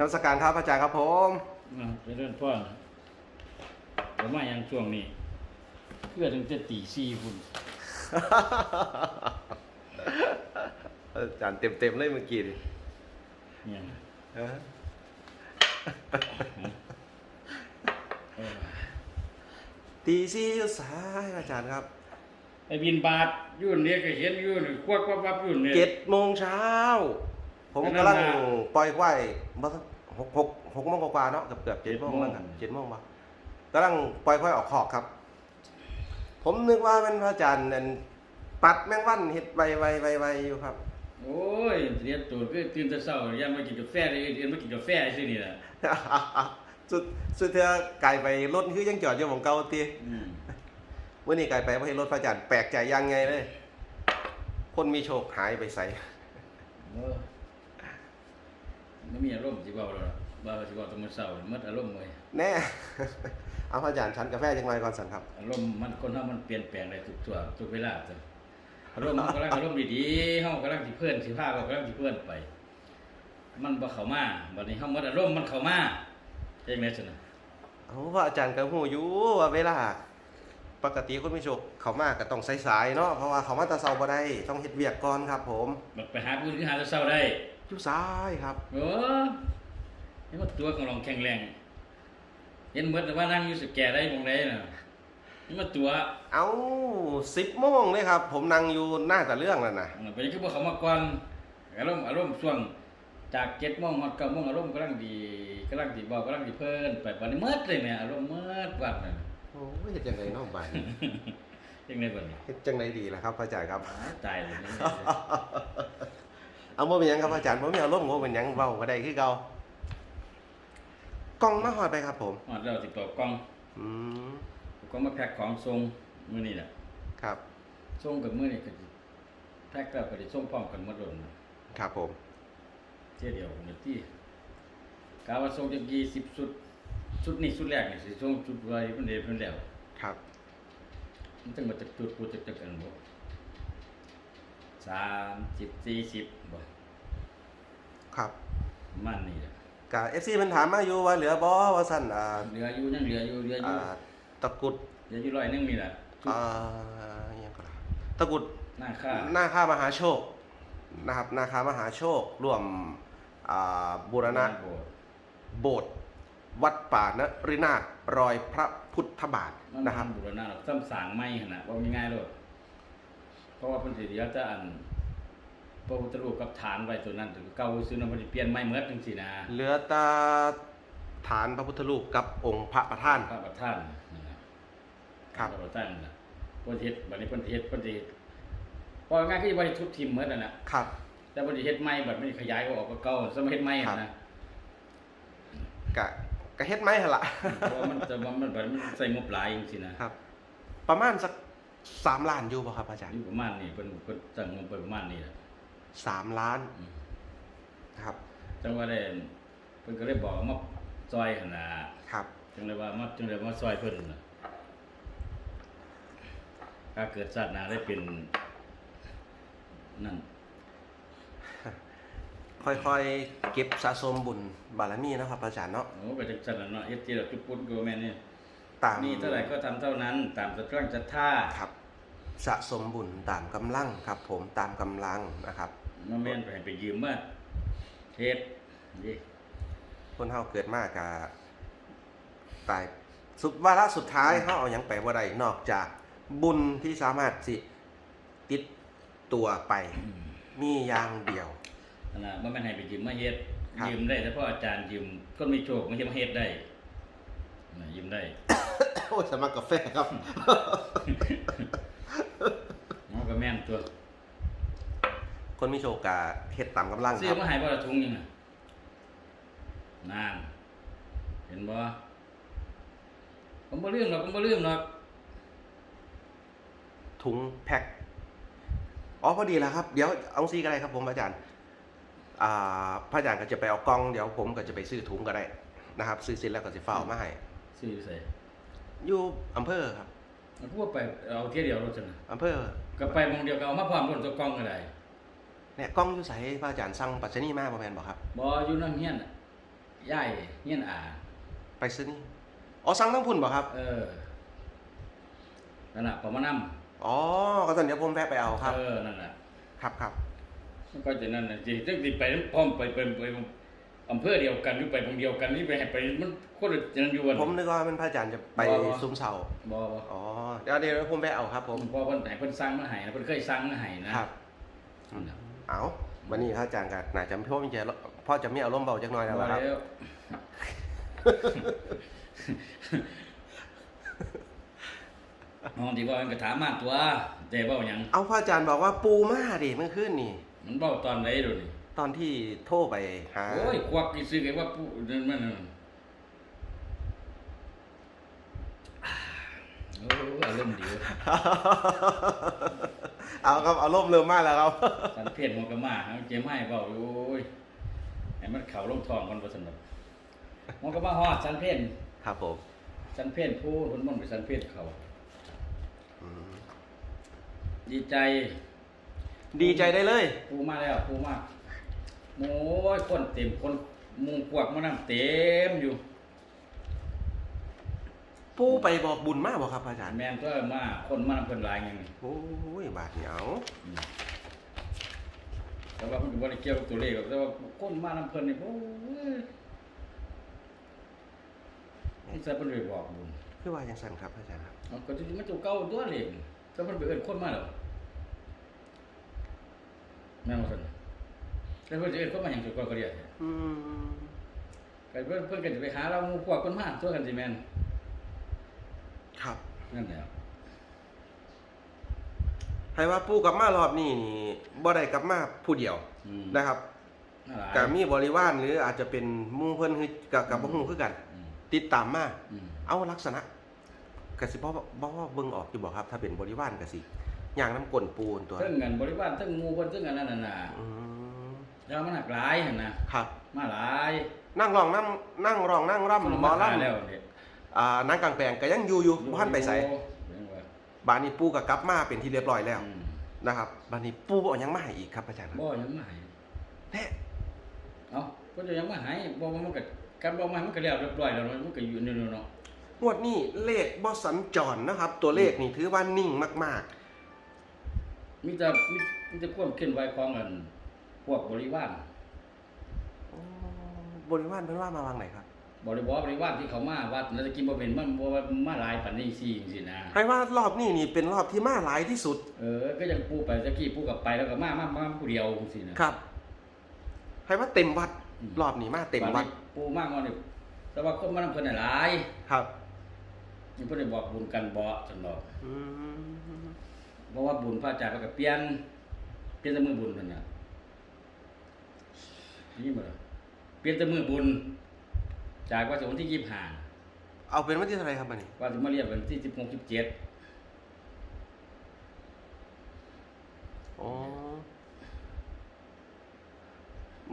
นมัสการครับอาจารย์ครับผมอ่าไปเรื่องพ่อนะผมมาอย่างช่วงนี้ เพื่อถึงจะตีซีคุณอาจารย์เต็มเต็มๆเลยเมื่อกี้ดิเนี่ยเออเออตีซี่อยู่สายอาจารย์ครับไอ้บินบาทอยุ่นเนี่ยก็เห็นอยุ่นควักวับวับอยุ่นเนี่ยเจ็ดโมงเช้า ผมนั่นกำลังน่ะปล่อยควายมาสักหกหกหกโมงกว่าๆเนาะเกือบเกือบเจ็ดโมงเจ็ดโมงแล้วกันเจ็ดโมงปะกำลังปล่อยควายออกคอกครับ ผมนึกว่าเป็นพระอาจารย์นั่นปัดแมงวันเห็ดไวไวไวไวอยู่ครับ โอ้ยเรียนตัวก็ตื่นแต่เช้าย่างมากินกาแฟเลยเรียนมากินกาแฟซินี่แหละสุดสุดเธอไก่ไปรถคือยังจอดอยู่ของเก่าตีอืมวันนี้ไก่ไปไม่ให้รถพระอาจารย์แปลกใจยังไงเลย คนมีโชคหายไปใส่เออ ไม่มีอารมณ์สิเว้าแล้วล่ะว่าสิเว้าแตอนมื้อเช้าหมดอารมณ์เลยแน่ เอาพระอาจารย์ชั้นกาแฟจังไรก่อนสันครับ อารมณ์มันคนเฮามันเปลี่ยนแปลงได้ทุกช่วงทุกเวลาจ้ะอารมณ์มันกำลังอารมณ์ดีๆเฮากำลังสิเพื่อนสิพาเรากำลังสิเพื่อนไป มันบ่เข้ามาบัดนี้เฮาหมดอารมณ์มันเข้ามาเฮ็ดแม่ซั่นน่ะเอาพระอาจารย์ก็หูอยู่ว่าเวลา ปกติคนมีโชคเขามากก็ต้องสายๆเนาะเพราะว่าเขามาแตะเซาบ่ได้ต้องเฮ็ดเวียกก่อนครับ ผมบัดไปหาผู้อื่นคือหาแต่เช้าได้ อยู่ซ้ายครับโอ้นี่มันตัวของเราแข็งแรงเห็นหมดแต่ว่านั่งอยู่สแกได้มองได้น่ะนี่มันตัวเอาสิบโมงเลยครับ ผมนั่งอยู่หน้าแต่เรื่องนั่นนะอันนั้นเป็นคือบ่เข้ามาก่อนอารมณ์อารมณ์ช่วงจาก7:00นฮอด9:00นอารมณ์กำลังดีกำลังสิเว้ากำลังสิเพิ่นไปบัดนี้หมดเลยแม่อารมณ์หมดวัดนั่นโอ้ยเฮ็ดจังไดเนาะบัดนี้จังได๋บัดนี้เฮ็ดจังไดดีล่ะครับพระอาจารย์ครับอ้าวตายเลยนี่ เอาบ่เป็นหยังครับพระอาจารย์บ่มีอารมณ์บ่เป็นหยังเว้าก็ได้คือเก่ากล้องมาฮอดไปครับ ผมฮอดแล้วสิต่อกล้องอืมก็มาแพ็คของส่งมื้อนี้แหละครับส่งกับมื้อนี้ก็สิแพ็คแล้วก็สิส่งพร้อมกันหมดโดนครับผมเที่ยเดียวกันที่กาว่าส่งจัก20ชุดชุดนี้ชุดแรกนี่สิส่งชุดไว้เพิ่นเด้เพิ่นแล้วครับ มันต้องมาจากจุดกูจากจากกันบ่สามสิบสี่สิบบ่ ครับประมันนี่แหละกะ FC มันถามมาอยู่ว่าเหลือบ่ว่าซั่นอ่าเหลืออยู่ยังเหลืออยู่เหลืออยู่อ่าตะกรุดเหลืออยู่ร้อยหนึงนี่แหละชุดอ่าอิหยังก็ล่ะตะกรุดหน้าค่าหน้าค่ามหาโชคนะครับหน้าค่ามหาโชคร่วมอ่าบูรณะโบสถ์โบสถ์วัดป่านรินาถรอยพระพุทธบาทมันนะครับบูรณะหรอกซ้ำสร้างใหม่หั่นน่ะบ่มีง่ายโลดเพราะว่าเพิ่นสิเดี๋ยวจะอัน พระพุทธรูปกับฐานไว้ตัวนั้นถึงเก่าซื่อๆนะเพิ่นสิเปลี่ยนใหม่หมดจังซี่นะเหลือแตาฐานพระพุทธรูปกับองค์พระประธาน พระประธานนั่นน่ะครับ พระประธานนั่นน่ะเพิ่นสิเฮ็ดบัดนี้เพิ่นสิเฮ็ดเพิ่นสิเฮ็ดพอง่ายๆคือบ่ได้ทุบทิ่มหมดนั่นน่ะ ครับ แต่บริเฮ็ดใหม่บัดมันขยายออกก็เก่าสมัยเฮ็ดใหม่ครัอะบนะ กะกะเฮ็ดไหมหั่นล่ะ เพราะว่ามันจะว่ามันบัดมันใส่งบหลายจังซี่นะครับ ประมาณสักสามล้านอยู่ป่ะครับอาจารย์อยู่ประมาณนี้เพิ่นเพิ่นตั้งงบไปประมาณนี้แหละ สามล้านอืมครับ จังว่าได้เพิ่นก็เลยบอกว่ามาซอยหั่นน่ะครับ จังเลยว่ามาจังเลยมาซอยเพิ่นน่ะถ้าเกิดชาติหน้าได้เป็นนั่นค่อยๆ เก็บสะสมบุญบารมีนะครับอาจารย์เนาะโอ้ก็จังซั่นน่ะเนาะเฮ็ดที่เราจุดปุ้นก็แม่นนี่ตามนี่เท่าไหร่ก็ทำเท่านั้น ตามสตรังศรัทธาครับ สะสมบุญตามกำลังครับ ผมตามกำลังนะครับมาแม่นไปให้ไปยืมมาเฮ็ดนี่คนเฮาเกิดมากกะตายสุดวาระสุดท้ายเฮาเอาหยังไปบ่ได้นอกจากบุญที่สามารถสิติดตัวไป มีอย่างเดียวขนาดว่าแม่นให้ไปยืมมาเฮ็ดครับ ยืมได้เฉพาะอาจารย์ยืมก็มีโชคไม่ใช่มาเฮ็ดได้น่ะยืมได้ โอ้ยสมัครกาแฟครับมันก็ แม่นตัวคนมีโชคกะเฮ็ดตามกำลังซื้คอรับมาให้บ่ละถุงยังน่ะนานเห็นบ่ผมบ่ลืมหรอกผมบ่ลืมหรอกถุงแพ็คอ๋อพอดีแล้วครับ เดี๋ยวเอาซีก็ได้ครับผมอาจารย์อ่าพระอาจารย์ก็จะไปเอากล้องเดี๋ยวผมก็จะไปซื้อถุงก็ได้นะครับ ซื้อเสร็จแล้วก็สิฟ้าเอามาให้ซื้อใส่อยู่อำเภอครับ มันก็ว่าไปเอาเที่ยวเดียวรถซั่นน่ะอำเภอ ก็ไปหมองเดียวก็เอามาพร้อมรถตัวกล้องก็ได้เนี่ยกล้องอยู่ใสพระอาจารย์สั่งปัจจนีมาบ่แม่นบ่ครับบ่อยู่นำเฮียนน่ะย่ายเฮียนอาไปซื้อนี่อ๋อสั่งทั้งพุ่นบ่ครับ เออนั่นน่ะประมาณนั้นอ๋อก็ตอนเดี๋ยวผมแวะไปเอาครับ เออนั่นน่ะครับครับมันก็จะนั่นน่ะสิจังสิไปพร้อมไปไปไป อำเภอเดียวกันหรือไปพงเดียวกันนี่ไปให้ไปมันคนละจังอยู่วัน ผมนึกว่าเป็นพระอาจารย์จะไปบ่บ่ ซุ้มเสาบ่บ่อ๋อเดี๋ยวเดี๋ยวผมแวะเอาครับ ผมเพอเพิ่นให้เพิ่นสั่งมาให้นะเพิ่นเคยสั่งมาให้นะครับ นั่นน่ะเอาวันนี้พระอาจารย์กันน่าจะพ่อมีใจพ่อจะมีอารมณ์เบาจักหน่อยแล้วล่ะครับแล้วน้องที่ว่ามันก็ถามมาตัวแต่เว้าหยังเอาพระอาจารย์บอกว่าปูมาดิเมื่อคืนนี่มันเว้าตอนไหนโดนี่ ตอนที่โทรไปหา โอ้ยควักอีซื้อไงว่าผู้นั่นมันนั่นโอ้อารมณ์ดีเว้ยเอาครับเอารมณ์เริ่มมากแล้วครับ สันเพศมันก็มาหาเจไม่เบาโอ้ยให้มันเข่าลงทองมันบ่สนุกมันก็มาฮอดสันเพศครับผมสันเพศผู้คนมันไปสันเพศเขา อืมดีใจ ดีใจได้เลยผู้มาแล้วผู้มา โอ้ยคนเต็มคนหมุงพวกมานั่งเต็มอยู่ปูไปบอกบุญมากบอกครับพระอาจารย์ แม่นตัวมาคนมานํเพิ่นหลายอย่างนี้โอ้ยบาดเหนียวแต่ว่ามันก็บ่ได้เกี่ยวกับตัวเลขหรอกแต่ว่าคนมานํเพิ่นนี่โอ้ยนี่จะเพิ่นไปบอกบุญคือว่ายังสั่นครับพระอาจารย์ครับเอาก็จะมันตัวเก่าตัวเลขแต่มันไปเอิ้นคนมาแล้วแม่นบ่ซั่น แต่เพิ่นจะเอิ้นคนมาหยังตัวเก่าก็เรียกอืมก็เพิ่นเพิ่นก็จะไปหาเราหมู่พวกเพิ่นมาตัวกันสิแม่นครับนั่นแหละให้ว่าปูกลับมารอบนี้นี่บ่ได้กลับมาผู้เดียวอืมนะครับนั่นล่ะก็มีบริวารหรืออาจจะเป็นหมู่เพิ่นคือกับกับบ่ฮู้คือกัน อืมติดตามมา อืมเอาลักษณะก็สิบ่บ่บ่เบิ่งออกอยู่บ่ครับ ถ้าเป็นบริวารก็สิย่างน้ำก้นปูนตัว เทั้งเงินบริวารเทั้งหมู่เพิ่นเทั้งอันนั้นน่ะน่ะอืม แล้วมันหนักหลายหั่นน่ะครับ มาหลายนั่งร้องนั่งนั่งร้องนั่งร่ำหมอลแล้วนี่ำอ่านางกลางแปลงก็ยังอยู่อยู่บ่ทันไปไสยังว่าบาดนี้ปูก็กลับมาเป็นที่เรียบร้อยแล้วอืมนะครับบาดนี้ปูเอาหยังมาให้อีกครับอาจารย์ครับบ่ยังมาให้แน่เอ้าเพิ่นจะยังมาให้บ่ว่ามันก็กันบ่มาให้มันก็แล้วเรียบร้อยแล้วเนาะมันก็อยู่นี่เนาะงวดนี้เลขบ่สัญจรนะครับ ตัวเลขนี่ถือว่านิ่งมากมีแต่มีมีแต่ความเคลื่อนไหวของอัน พวกบริวารๆโอ้บริวารเพิ่นว่ามาวางไหนครับ บริวารบริวารที่เขามาวัดแล้วจะกินบ่เป็นมันบ่ว่ามาหลายปานนี้ซี่จังซี่นะให้ว่ารอบนี้นี่เป็นรอบที่มาหลายที่สุดเออ ก็ยังปูไปตะกี้ปูกลับไปแล้วก็มามามาผู้เดียวจังซี่นะ ครับให้ว่าเต็มวัดอืม รอบนี้มาเต็มวัดดนี้ปูมากว่านี่แต่ว่าคนมานำเพิ่นน่ะหลายครับนี่เพิ่นได้บอกบุญกันบ่ซั่นดอก อืมเพราะว่าบุญพระอาจารย์เพิ่นก็เปลี่ยนเปลี่ยนแต่มือบุญเพิ่นน่ะ นี่บ่ล่ะเปลี่ยนแต่มือบุญ จากว่าสิวันที่25เอาเป็นวันที่เท่าไหรครับบัดนี้ว่าสิมาเรียนวันที่16 17อ๋อ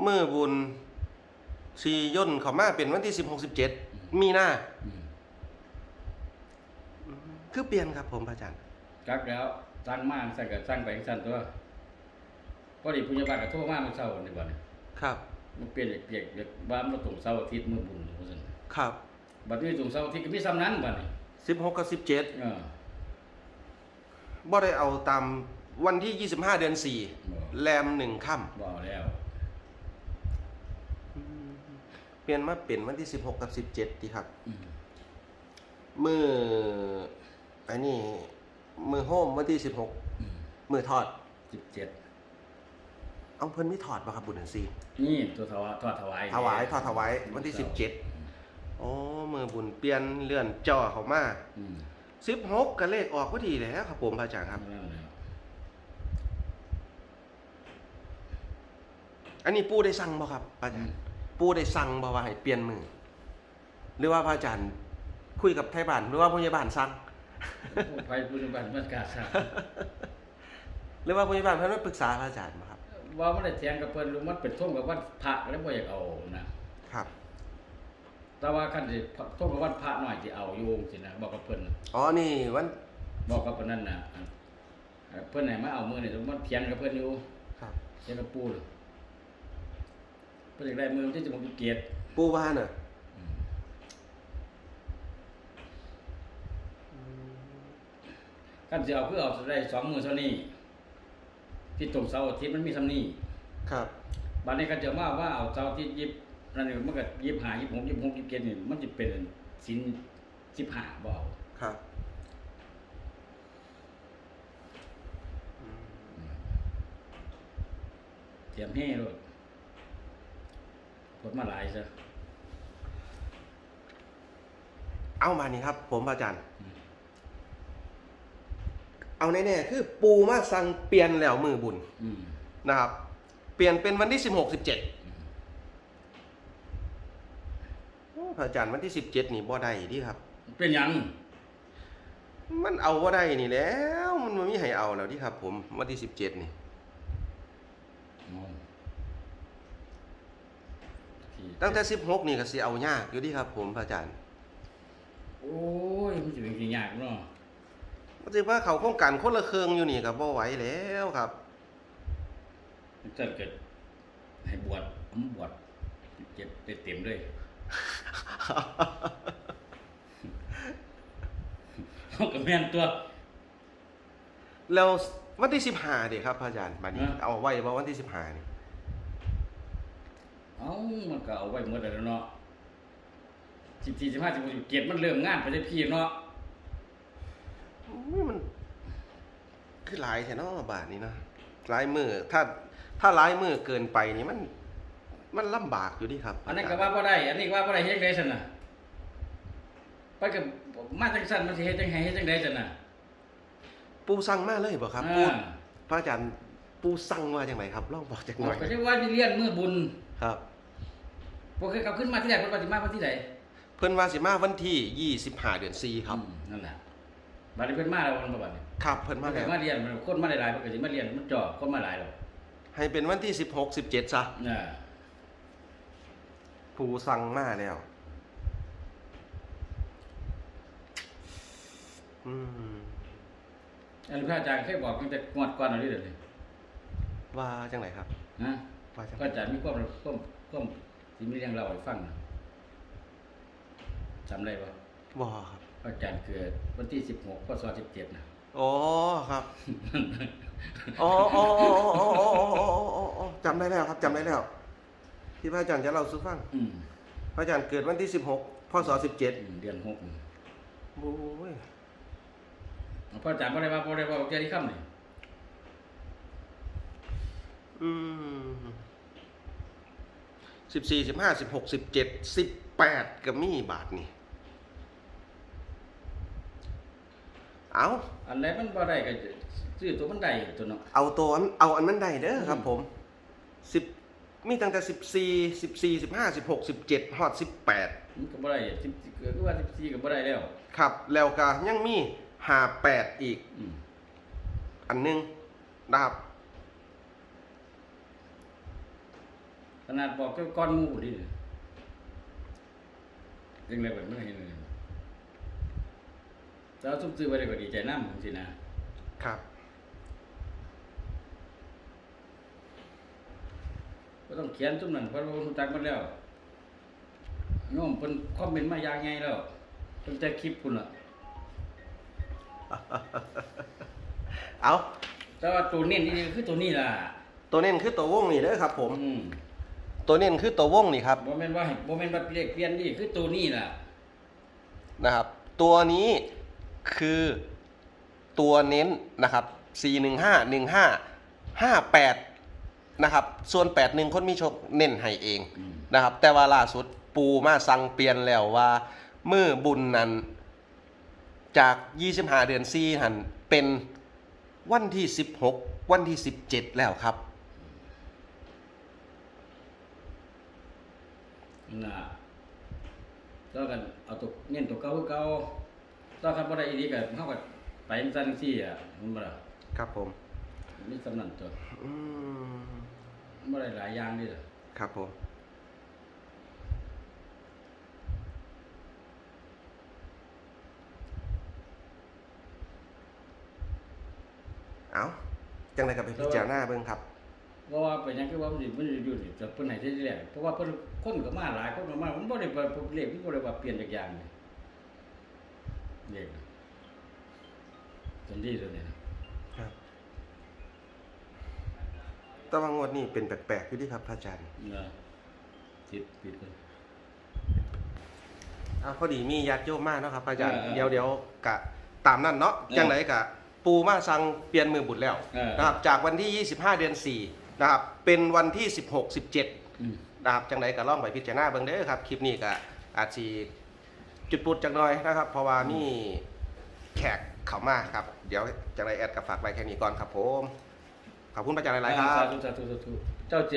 เมื่อบุญสีย่นเขามาเป็นวันที่สิบหกสิบเจ็ดมีหน้าอืมคือเปลี่ยนครับผมพระอาจารย์จักแล้วสั่งมาสั่งก็สั่งไปจังซั่นตัวพอดีผู้ใหญ่บ้านก็โทรมาเมื่อเช้านี่บ่เนี่ยครับ มันเปลี่ยนเปียกเด็กบ้านมาตรงเสาร์อาทิตย์มื้อบุญว่าซั่นครับบัดนี้ตรงเสาร์อาทิตย์ก็มีซ้ำนั้นบัดนี้สิบหกกับสิบเจ็ดเออ บ่ได้เอาตามวันที่ยี่สิบห้าเดือนสี่บ่ แรมหนึ่งค่บ่เอาแล้วำเปลี่ยนมาเป็นวันที่สิบหกกับสิบเจ็ดดีครับ อืมมืออันนี้มือโฮมวันที่สิบหกอืมมือถอด 17 เอาเพิ่นไม่ถอดป่ะครับบุญเดือนสี่นี่ตัวถวายทอดถวายถวายทอดถวายวันที่สิบเจ็ดอ๋อมือบุญเปลี่ยนเลื่อนจ่อเขามาอืมสิบหกก็เลขออกพอดีแล้วครับผมพระอาจารย์ครับนั่นแหละอันนี้ปู่ได้สั่งบ่ครับพระอาจารย์ปู่ได้สั่งบ่ว่าให้เปลี่ยนมือ หรือว่าพระอาจารย์คุยกับไทยบ้านหรือว่าผู้ใหญ่บ้านสั่งผู้ภัยผู้บันมันกล้าทราบหรือว่าผู้ใหญ่บ้านเพิ่นมาปรึกษาพระอาจารย์บ่ครับ ว่ามันได้เถียงกับเพิ่นลุงมันเป็นท่งกับวันพระแล้วบ่อยากเอานะครับ แต่ว่าคันสิท่งกับวันพระหน่อยสิเอาอยู่สินะบอกกับเพิ่นอ๋อนี่วันบอกกับเพิ่นนั่นน่ะอันเพิ่นให้มาเอามือนี่มันเถียงกับเพิ่นอยู่ครับเถียงกับปู่เลยเพิ่นอยากได้มือที่จะบ่เกียรติปูว่าน่ะอืมกันสิเอาคือเอาได้สองมือเท่านี้ ที่ตรงเสาร์อาทิตย์มันมีสำนี้ครับ บัดนี้ก็จะมาว่าเอาเสาร์อาทิตย์ยิบนั่นนี่มันก็ยิบหายิบหกยิบหกยิบเจ็ดนี่มันจะเป็นสินสิบห้าบ่เอาครับเตรียมให้เลยผลมาหลายซะเอามานี่ครับ ผมพระอาจารย์ อืม เอาแน่ๆคือปูมาสั่งเปลี่ยนแล้วมือบุญอืมนะครับ เปลี่ยนเป็นวันที่สิบหกสิบเจ็ดพระอาจารย์วันที่สิบเจ็ดนี่บ่ได้ดีครับ เป็นหยังมันเอาบ่ได้นี่แล้ว มันบ่มีให้เอาแล้วที่ครับ ผมวันที่สิบเจ็ดนี่อ๋อที่ตั้งแต่สิบหกนี่ก็สิเอายากอยู่ที่ครับ ผมพระอาจารย์ โอ้ยมันจะเป็นกี่ยากเนาะ มันสิว่าเขาโครงการคนละเครื่องอยู่นี่ก็บ่ไหวแล้วครับมันจะเกิดให้บวชผมบวชเจ็บเต็มๆเลยเขาก็แม่นตัว แล้ววันที่สิบห้าเด็ครับพระอาจารย์บัดนี้ฮะเอาไว้ว่าวันที่สิบห้านี่เอ้ามันก็เอาไว้หมดแล้วเนาะสิบสี่สิบห้าสิบหกสิบเจ็ดมันเริ่มงานไปได้พี่เนาะ อุ้ยมัน คือหลายแท้เนาะบาทนี้เนาะหลายมือถ้าถ้าหลายมือเกินไปนี่มัน มันลำบากอยู่ดีครับอันนั้นก็ว่าบ่ได้ อันนี้ก็ว่าบ่ได้เฮ็ดจังได๋ซั่นน่ะไปกับมาจังซั่นมันสิเฮ็ดจังไห้เฮ็ดจังได๋ซั่นน่ะปูสั่งมาเลยบ่ครับอ่าปูพระอาจารย์ปูสั่งว่าจังไงครับลองบอกจักหน่อยก็จะว่าสิเรียนมื้อบุญครับ บ่เคยกลับขึ้นมาที่แรกเพิ่นว่าสิมาวันที่ใดเพิ่นว่าสิมาวันที่25เดือน4ครับอืมนั่นน่ะ บัดนี้เพิ่นมาแล้ววันบ่บัดนี้ครับเพิ่นมามาแล้วมาเรียนมันคนมาหลายๆเพิ่นก็สิมาเรียนมันจ่อคนมาหลายแล้วให้เป็นวันที่ 16 17ซะน่ะปูสั่งมาแล้วอืมอันนี้พระอาจารย์เคยบอกตั้งแต่งวดก่อนเอาดิเด้อนี่ว่าจังไหนครับฮะว่าจังพระอาจารย์มีความความความสิมีเรื่องเล่าให้ฟังนะจำได้บ่บ่ครับ พระอาจารย์เกิดวันที่สิบหกพศสิบเจ็ดนะอ๋อครับอ๋ออจำได้แล้วครับจำได้แล้ว ที่พระอาจารย์จะเล่าสู้ฟังพระอาจารย์เกิดวันที่สิบหกพศสิบเจ็ดเดือนหกโอ้ยพระอาจารย์บ่ได้ว่าบ่ได้ปว่าเจ้าที่ค่ำนี่อืมสิบสี่สิบห้าสิบหกสิบเจ็ดสิบแปดกรมีบาทนี่ เอาอันไหนมันบ่ได้ก็ซื้อตัวมันได้ตัวเนาะเอาตัวอันเอาอันนั้นได้เด้อครับอืมผมสิบมีตั้งแต่สิบสี่สิบสี่สิบห้าสิบหกสิบเจ็ดฮอดสิบแปดมันก็บ่ได้10เกิดคือว่า14ก็บ่ได้แล้ว ครับ แล้วก็ยังมีหาแปดอีกอืมอันหนึงนะครับขนาดบอกเจ้าก้อนหมู่ดิยังไงบ่มันเห็นเลย แต่ว่าซุมซื้อไว้ได้ก็ดีใจนำจังซี่นะครับบ่ต้องเขียนซุมนั้นเพราะว่ารู้จักหมดแล้วโยมเพิ่นคอมเมนต์มาอย่างไงแล้วเพิ่นจะคลิปพุ่นล่ะ เอาแต่ว่าตัวเน้นนี่คือตัวนี้ล่ะ ตัวเน้นคือตัววงนี่เด้อครับ ผม อืมตัวเน้นคือตัววงนี่ครับบ่แม่นว่าให้บ่แม่นว่าเลขเปลี่ยนนี่คือตัวนี้ล่ะนะครับ ตัวนี้ คือตัวเน้นนะครับ 415 15 58 นะครับ ส่วน 81 คนมีโชคเน้นให้เองนะครับ แต่ว่าล่าสุดปูมาสั่งเปลี่ยนแล้วว่ามือบุญนั้นจาก 25 เดือน4หันเป็นวันที่ 16 วันที่ 17 แล้วครับน่ะแล้วกันเอาตัวเน้นตัวเก่าเก่า ถ้าคันบ่ได้อีหลีก็เฮาก็ไปจังซั่นจังซี่อะมันบ่ล่ะครับผมมีสำนันตัวอืมบ่ได้หลายอย่างนี่ล่ะครับผมเอาจังไรกับไปพิจารณาเบิ่งครับเพราะว่าเป็นหยังคือว่ามันสิมันอยู่นี่แต่เพิ่นให้ที่แรกเพราะว่าเพิ่นคนก็มาหลายคนก็มามันบ่ได้ว่าเลขมันบ่ได้ว่าเปลี่ยนจักอย่างนี่ เลขจนดีตัวนี้นะครับ แต่ว่างวดนี้เป็นแปลกๆอยู่ดีครับพระอาจารย์นะติดปิดกันอะพอดีมีญาติโยมมากนาะครับพระอาจารย์เออเออเดี๋ยวเดี๋ยวกะตามนั่นเนาะเออจังไหนกะ ปูมาสั่งเปลี่ยนมือบุตรแล้วเออ นะครับ จากวันที่ 25 เดือน 4 นะครับ เป็นวันที่ 16 17 อืม นะครับจังไหนก็ล่องไปพิจารณาเบิ่งเด้อครับ คลิปนี้ก็อาจสิ จุดปุดจังหน่อยนะครับ เพราะว่ามีแขกเขามาครับ เดี๋ยวจังไรแอดกับฝากไว้แค่นี้ก่อนครับผม ขอบคุณพระอาจารย์หลายๆครัสาบ ธุสาธุสาธุเจ้า